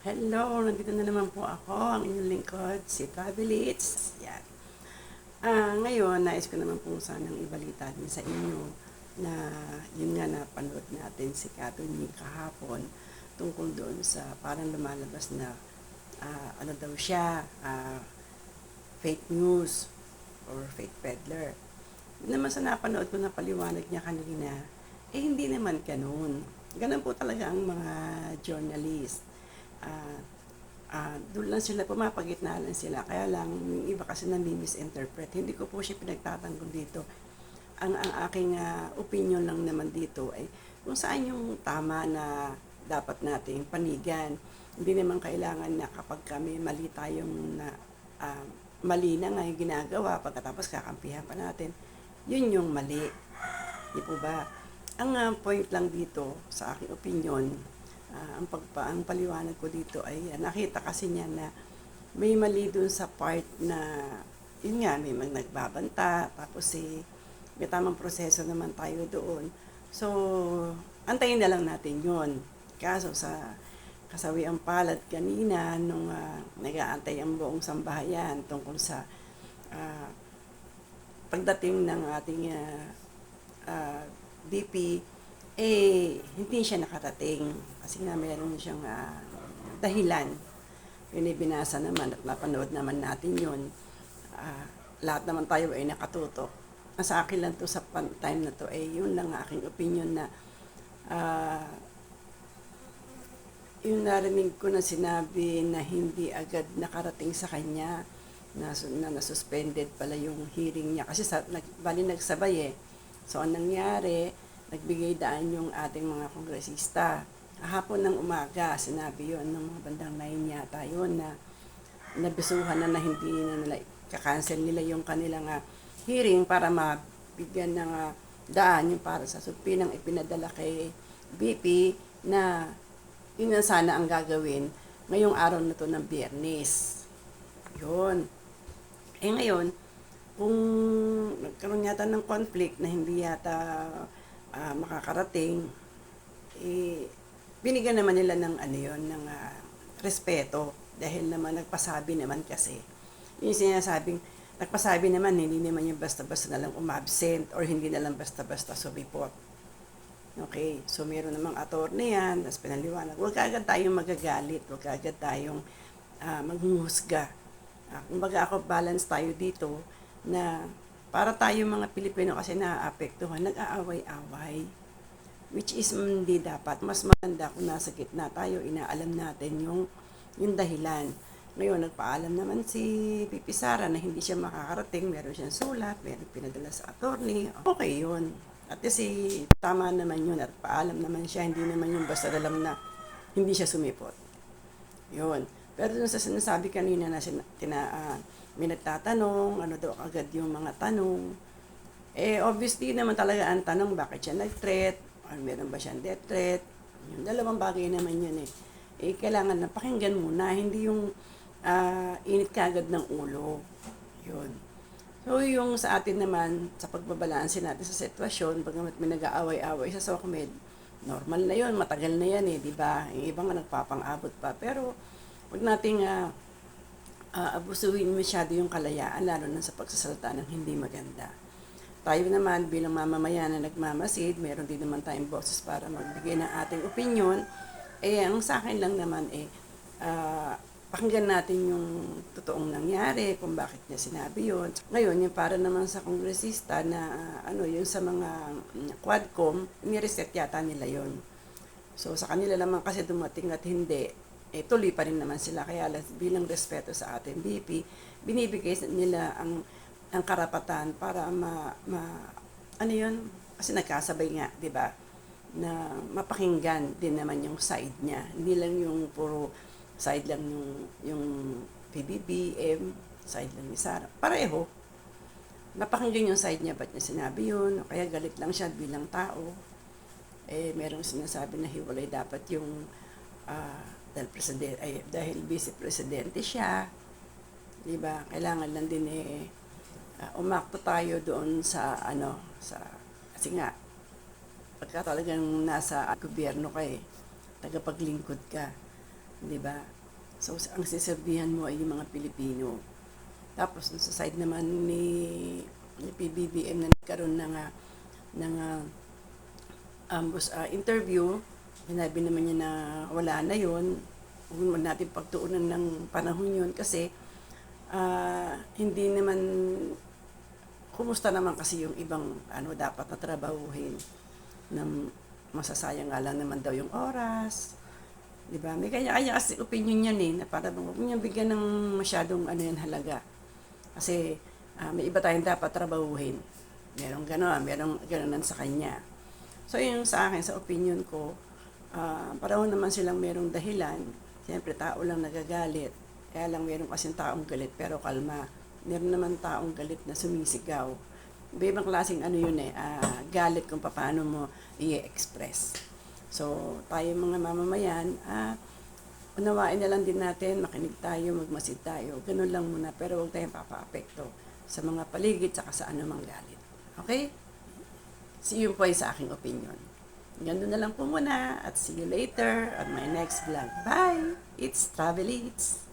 Hello, nandito na naman po ako, ang inyong lingkod, si Travelits. Yan. Ah, ngayon, nais ko naman po sanang ibalita din sa inyo na yun nga napanood natin si Catherine kahapon tungkol doon sa parang lumalabas na ah, ano daw siya, ah, fake news or fake peddler. Naman sa napanood ko na paliwanag niya kanina, eh hindi naman ganun. Ganun po talaga ang mga journalist. Ah, ah, doon lang sila, pumapagitna lang sila. Kaya lang, yung iba kasi nami-misinterpret. Hindi ko po siya pinagtatanggol dito. Ang, ang aking ah, opinion lang naman dito ay kung saan yung tama na dapat nating panigan. Hindi naman kailangan na kapag kami mali tayong na, ah, mali na nga yung ginagawa, pagkatapos kakampihan pa natin, yun yung mali. Di po ba? Ang ah, point lang dito, sa aking opinion, ah, ang, pagpa, ang paliwanag ko dito ay ah, nakita kasi niya na may mali dun sa part na, yun nga, may mga nagbabanta, tapos eh, may tamang proseso naman tayo doon. So, antayin na lang natin yun. Kaso sa kasawi ang palad kanina nung uh, nag-aantay ang buong sambahayan tungkol sa ah, pagdating ng ating ah, ah, BP, eh, hindi siya nakarating. Kasi nga meron siyang ah, dahilan. Yun ay binasa naman at napanood naman natin yun. Ah, lahat naman tayo ay nakatutok. Sa akin lang to sa pan- time na to, eh, yun lang ang aking opinion na ah, yung narinig ko na sinabi na hindi agad nakarating sa kanya na, na nasuspended pala yung hearing niya kasi sa, nag, bali nagsabay eh. So ang nangyari, nagbigay daan yung ating mga kongresista. Hapon ng umaga, sinabi yon ng mga bandang 9 yata yun na nabisuhan na na hindi na nila kakancel nila yung kanilang ah, hearing para mabigyan ng ah, daan yung para sa supinang ipinadala kay BP na yun na sana ang gagawin ngayong araw na to ng biyernes. Yun. Eh ngayon, kung nagkaroon yata ng conflict na hindi yata ah, makakarating, eh, binigyan naman nila ng ano yun, ng ah, respeto dahil naman nagpasabi naman kasi. Yung sinasabing, nagpasabi naman, hindi naman yung basta-basta na lang umabsent or hindi na lang basta-basta sumipot. Okay, so meron namang attorney yan, tapos pinaliwanag. Huwag agad tayong magagalit, huwag agad tayong uh, maghuhusga. Uh, kumbaga ako, balance tayo dito na para tayo mga Pilipino kasi naaapektuhan, nag-aaway-away. Which is hindi dapat. Mas maganda kung nasa gitna tayo, inaalam natin yung, yung dahilan. Ngayon, nagpaalam naman si Pipi Sara na hindi siya makakarating, meron siyang sulat, meron pinadala sa attorney. Okay yun. At kasi tama naman yun at paalam naman siya, hindi naman yung basta alam na hindi siya sumipot. Yun. Pero dun sa sinasabi kanina na sina, tina, uh, may nagtatanong, ano daw agad yung mga tanong. Eh, obviously naman talaga ang tanong, bakit siya nag-threat? Or meron ba siyang death threat? Yung dalawang bagay naman yun eh. Eh, kailangan na pakinggan muna, hindi yung uh, init kagad ng ulo. Yun. So, yung sa atin naman, sa pagbabalansin natin sa sitwasyon, bagamat may nag-aaway-away sa SOCMED, normal na yun, matagal na yan eh, di ba? Yung iba nga nagpapang-abot pa. Pero, wag nating uh, uh, abusuhin masyado yung kalayaan, lalo na sa pagsasalita ng hindi maganda. Tayo naman, bilang mamamayan na nagmamasid, meron din naman tayong boses para magbigay ng ating opinion. Eh, ang sa akin lang naman eh, uh, pakinggan natin yung totoong nangyari, kung bakit niya sinabi yon. Ngayon, yung para naman sa kongresista na ano, yung sa mga mm, quadcom, ni-reset yata nila yon. So, sa kanila naman kasi dumating at hindi, eh, tuloy pa rin naman sila. Kaya bilang respeto sa ating BP, binibigay nila ang ang karapatan para ma, ma ano yun, kasi nagkasabay nga, di ba, na mapakinggan din naman yung side niya. Hindi lang yung puro side lang yung, yung PBB, M, side lang ni Sarah. Pareho. Napakinggan yung side niya, ba't niya sinabi yun? Kaya galit lang siya bilang tao. Eh, merong sinasabi na hiwalay dapat yung uh, dahil, president, ay, dahil vice presidente siya. Di ba? Kailangan lang din eh, uh, umakto tayo doon sa ano, sa, kasi nga, pagka talagang nasa gobyerno ka eh, tagapaglingkod ka, Di ba? So, ang siserbihan mo ay yung mga Pilipino. Tapos, sa side naman ni, ni PBBM na nagkaroon ng, ah, ng um, bus- ah, interview, sinabi naman niya na wala na yun. Huwag natin pagtuunan ng panahon yun kasi ah, hindi naman kumusta naman kasi yung ibang ano dapat na trabahuhin na masasayang nga lang naman daw yung oras. 'Di ba? May kanya-kanya kasi opinion yan eh, na para bang niya bigyan ng masyadong ano yan halaga. Kasi ah, may iba tayong dapat trabahuhin. Merong gano'n, merong gano'n sa kanya. So yung sa akin, sa opinion ko, ah pareho naman silang merong dahilan. Siyempre, tao lang nagagalit. Kaya lang meron kasing taong galit pero kalma. Meron naman taong galit na sumisigaw. Iba-ibang klaseng ano yun eh, ah, galit kung paano mo i-express. So, tayo mga mamamayan, ah, unawain na lang din natin, makinig tayo, magmasid tayo. Ganun lang muna, pero huwag tayong papa-apekto sa mga paligid saka sa anumang galit. Okay? See you po ay sa aking opinion. Ganun na lang po muna at see you later on my next vlog. Bye! It's Travel Eats!